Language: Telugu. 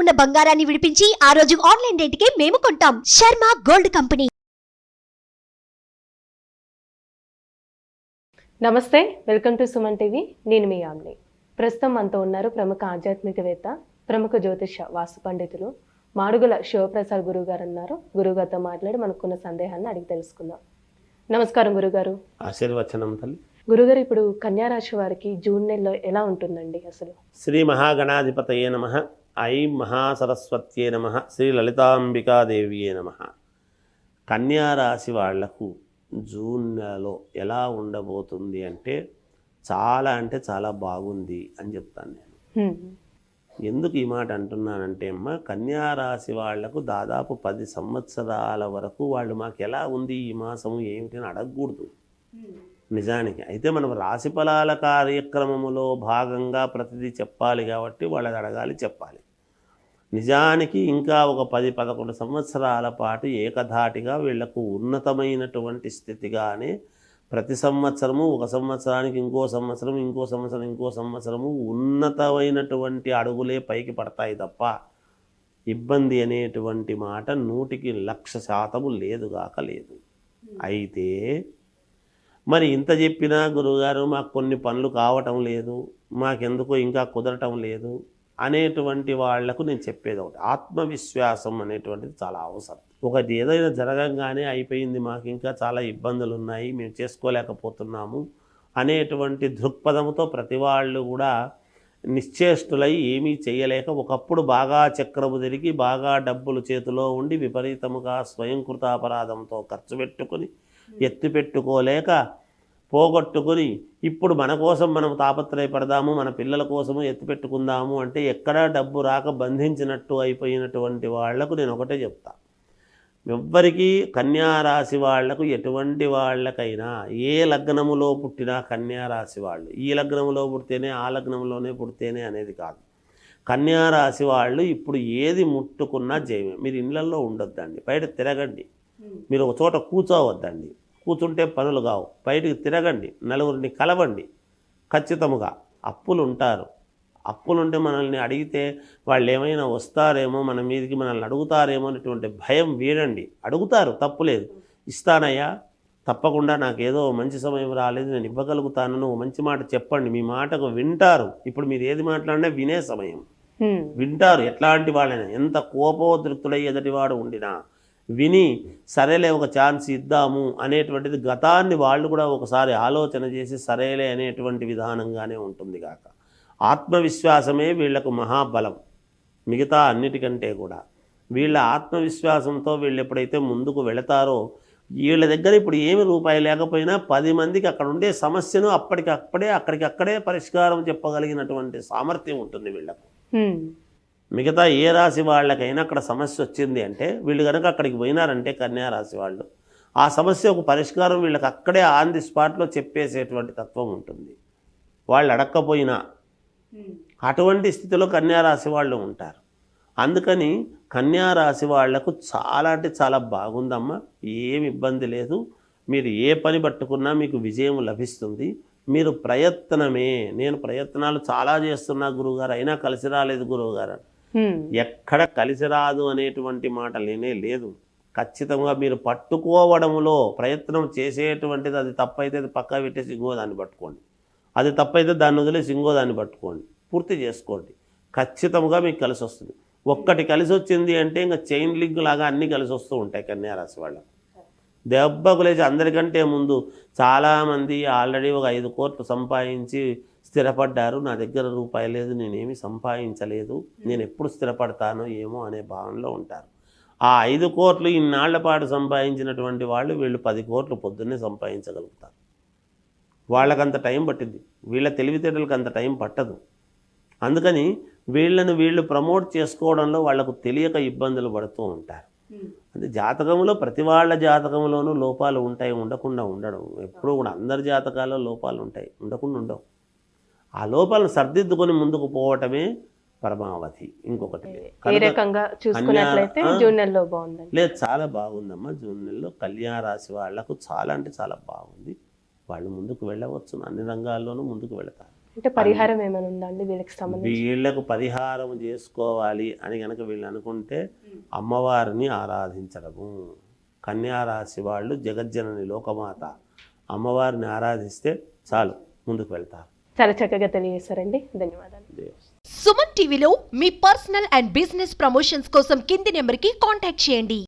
ఉన్న బంగారాన్ని విడిపించి ఆ రోజు ఆన్లైన్ రేటుకే మేము కొంటాం. Sharma gold company. నమస్తే వెల్కమ్ టు సుమన్ టీవీ. నేను మీ ఆమ్ని ప్రస్తుతం మనతో ఉన్నారు ప్రముఖ ఆధ్యాత్మికవేత్త ప్రముఖ జ్యోతిష వాస్తు పండితులు మాడుగుల శివప్రసాద్ గురువు గారు అన్నారు గురువు గారితో మాట్లాడి మనకున్న సందేహాన్ని అడిగి తెలుసుకుందాం. నమస్కారం గురుగారు ఆశీర్వచనం తల్లి. గురుగారు ఇప్పుడు కన్యా రాశి వారికి జూన్ నెలలో ఎలా ఉంటుందండి అసలు? శ్రీ మహాగణాధిపతయే నమ. ఐం మహాసరస్వత్యే నమ. శ్రీ లలితాంబికాదేవియే నమ. కన్యారాశి వాళ్ళకు జూన్ నెలలో ఎలా ఉండబోతుంది అంటే చాలా అంటే చాలా బాగుంది అని చెప్తాను నేను. ఎందుకు ఈ మాట అంటున్నానంటే అమ్మ కన్యారాశి వాళ్ళకు దాదాపు పది సంవత్సరాల వరకు వాళ్ళు మాకు ఎలా ఉంది ఈ మాసము ఏమిటి అని అడగకూడదు. నిజానికి అయితే మనం రాశి ఫలాల కార్యక్రమములో భాగంగా ప్రతిదీ చెప్పాలి కాబట్టి వాళ్ళది అడగాలి చెప్పాలి. నిజానికి ఇంకా ఒక పది పదకొండు సంవత్సరాల పాటు ఏకధాటిగా వీళ్ళకు ఉన్నతమైనటువంటి స్థితిగానే ప్రతి సంవత్సరము ఒక సంవత్సరానికి ఇంకో సంవత్సరం ఇంకో సంవత్సరం ఇంకో సంవత్సరము ఉన్నతమైనటువంటి అడుగులే పైకి పడతాయి తప్ప ఇబ్బంది అనేటువంటి మాట నూటికి లక్ష శాతము లేదుగాక లేదు. అయితే మరి ఇంత చెప్పినా గురువుగారు మాకు కొన్ని పనులు కావటం లేదు మాకెందుకో ఇంకా కుదరటం లేదు. అనేటువంటి వాళ్ళకు నేను చెప్పేది ఒకటి. ఆత్మవిశ్వాసం అనేటువంటిది చాలా అవసరం. ఒకటి ఏదైనా జరగంగానే అయిపోయింది మాకు ఇంకా చాలా ఇబ్బందులు ఉన్నాయి మేము చేసుకోలేకపోతున్నాము అనేటువంటి దృక్పథంతో ప్రతి వాళ్ళు కూడా నిశ్చేష్టులై ఏమీ చేయలేక ఒకప్పుడు బాగా చక్రము తిరిగి బాగా డబ్బులు చేతిలో ఉండి విపరీతముగా స్వయంకృతాపరాధంతో ఖర్చు పెట్టుకుని ఎత్తిపెట్టుకోలేక పోగొట్టుకుని ఇప్పుడు మన కోసం మనం తాపత్రయపడదాము మన పిల్లల కోసము ఎత్తి పెట్టుకుందాము అంటే ఎక్కడా డబ్బు రాక బంధించినట్టు అయిపోయినటువంటి వాళ్ళకు నేను ఒకటే చెప్తా. ఎవ్వరికీ కన్యారాశి వాళ్ళకు ఎటువంటి వాళ్ళకైనా ఏ లగ్నములో పుట్టినా కన్యారాశి వాళ్ళు ఈ లగ్నములో పుడితేనే ఆ లగ్నంలోనే పుడితేనే అనేది కాదు. కన్యారాశి వాళ్ళు ఇప్పుడు ఏది ముట్టుకున్నా జయమే. మీరు ఇళ్ళల్లో ఉండొద్దండి బయట తిరగండి. మీరు ఒక చోట కూర్చోవద్దండి. కూర్చుంటే పనులు కావు. బయటికి తిరగండి నలుగురిని కలవండి. ఖచ్చితముగా అప్పులు ఉంటారు అప్పులుంటే మనల్ని అడిగితే వాళ్ళు ఏమైనా వస్తారేమో మన మీదకి మనల్ని అడుగుతారేమో అనేటువంటి భయం వీడండి. అడుగుతారు తప్పులేదు. ఇస్తానయ్యా తప్పకుండా నాకేదో మంచి సమయం రాలేదు నేను ఇవ్వగలుగుతాను నువ్వు మంచి మాట చెప్పండి. మీ మాటకు వింటారు. ఇప్పుడు మీరు ఏది మాట్లాడినా వినే సమయం. వింటారు ఎట్లాంటి వాళ్ళైనా ఎంత కోపోద్రిక్తుడై ఎదుటివాడు ఉండినా. విని సరేలే ఒక ఛాన్స్ ఇద్దాము అనేటువంటిది గతాన్ని వాళ్ళు కూడా ఒకసారి ఆలోచన చేసి సరేలే అనేటువంటి విధానంగానే ఉంటుంది కాక. ఆత్మవిశ్వాసమే వీళ్ళకు మహాబలం. మిగతా అన్నిటికంటే కూడా. వీళ్ళ ఆత్మవిశ్వాసంతో వీళ్ళు ఎప్పుడైతే ముందుకు వెళతారో వీళ్ళ దగ్గర ఇప్పుడు ఏమి రూపాయి లేకపోయినా పది మందికి అక్కడ ఉండే సమస్యను అప్పటికప్పుడే అక్కడికక్కడే పరిష్కారం చెప్పగలిగినటువంటి సామర్థ్యం ఉంటుంది వీళ్ళకు. మిగతా ఏ రాశి వాళ్ళకైనా అక్కడ సమస్య వచ్చింది అంటే వీళ్ళు కనుక అక్కడికి పోయినారంటే కన్యా రాశి వాళ్ళు. ఆ సమస్య ఒక పరిష్కారం వీళ్ళకి అక్కడే ఆన్ ది స్పాట్లో చెప్పేసేటువంటి తత్వం ఉంటుంది. వాళ్ళు అడక్కపోయినా అటువంటి స్థితిలో కన్యా రాశి వాళ్ళు ఉంటారు. అందుకని కన్యా రాశి వాళ్ళకు చాలా అంటే చాలా బాగుందమ్మా. ఏమి ఇబ్బంది లేదు. మీరు ఏ పని పట్టుకున్నా మీకు విజయం లభిస్తుంది. మీరు ప్రయత్నమే. నేను ప్రయత్నాలు చాలా చేస్తున్నా గురువుగారు. అయినా కలిసి రాలేదు గురువుగారు. ఎక్కడ కలిసి రాదు అనేటువంటి మాట లేనే లేదు. ఖచ్చితంగా మీరు పట్టుకోవడంలో ప్రయత్నం చేసేటువంటిది అది తప్పైతే అది పక్కా పెట్టేసి ఇంకో దాన్ని పట్టుకోండి. అది తప్పైతే దాన్ని వదిలేసి ఇంకో దాన్ని పట్టుకోండి. పూర్తి చేసుకోండి. ఖచ్చితంగా మీకు కలిసి వస్తుంది ఒక్కటి కలిసి వచ్చింది అంటే ఇంకా చైన్ లింక్ లాగా అన్నీ కలిసి వస్తూ ఉంటాయి కన్యారాశి వాళ్ళకి దెబ్బకు లేచి అందరికంటే ముందు చాలామంది ఆల్రెడీ ఒక ఐదు కోట్లు సంపాదించి స్థిరపడ్డారు నా దగ్గర రూపాయి లేదు నేనేమి సంపాదించలేదు నేను ఎప్పుడు స్థిరపడతానో ఏమో అనే భావనలో ఉంటారు. ఆ ఐదు కోట్లు ఇన్నాళ్ళ పాటు సంపాదించినటువంటి వాళ్ళు వీళ్ళు పది కోట్లు పొద్దున్నే సంపాదించగలుగుతారు. వాళ్ళకంత టైం పట్టింది వీళ్ళ తెలివితేటలకు అంత టైం పట్టదు. అందుకని వీళ్ళను వీళ్ళు ప్రమోట్ చేసుకోవడంలో వాళ్ళకు తెలియక ఇబ్బందులు పడుతూ ఉంటారు. అంటే జాతకంలో ప్రతి వాళ్ళ జాతకంలోనూ లోపాలు ఉంటాయి ఉండకుండా ఉండడం. ఎప్పుడూ కూడా అందరి జాతకాల్లో లోపాలు ఉంటాయి ఉండకుండా ఉండవు. ఆ లోపాలను సర్దిద్దుకొని ముందుకు పోవటమే పరమావధి. ఇంకొకటి లేదు. చాలా బాగుందమ్మా జూన్ నెలలో. కళ్యాణ రాశి వాళ్ళకు చాలా అంటే చాలా బాగుంది. వాళ్ళు ముందుకు వెళ్ళవచ్చు అన్ని రంగాల్లోనూ ముందుకు వెళతారు. అంటే పరిహారం ఏమైనా ఉందా అండి వీళ్ళకి సంబంధించి? వీళ్ళకు పరిహారం చేసుకోవాలి అని కనుక వీళ్ళు అనుకుంటే అమ్మవారిని ఆరాధించడము. కన్యారాశి వాళ్ళు జగజ్జనని లోకమాత. అమ్మవారిని ఆరాధిస్తే చాలు ముందుకు వెళ్తారు. చాలా చక్కగా తెలియజేశారండి. ధన్యవాదాలు. సుమన్ టీవీలో మీ పర్సనల్ అండ్ బిజినెస్ ప్రమోషన్స్ కోసం కింది నెంబర్కి కాంటాక్ట్ చేయండి.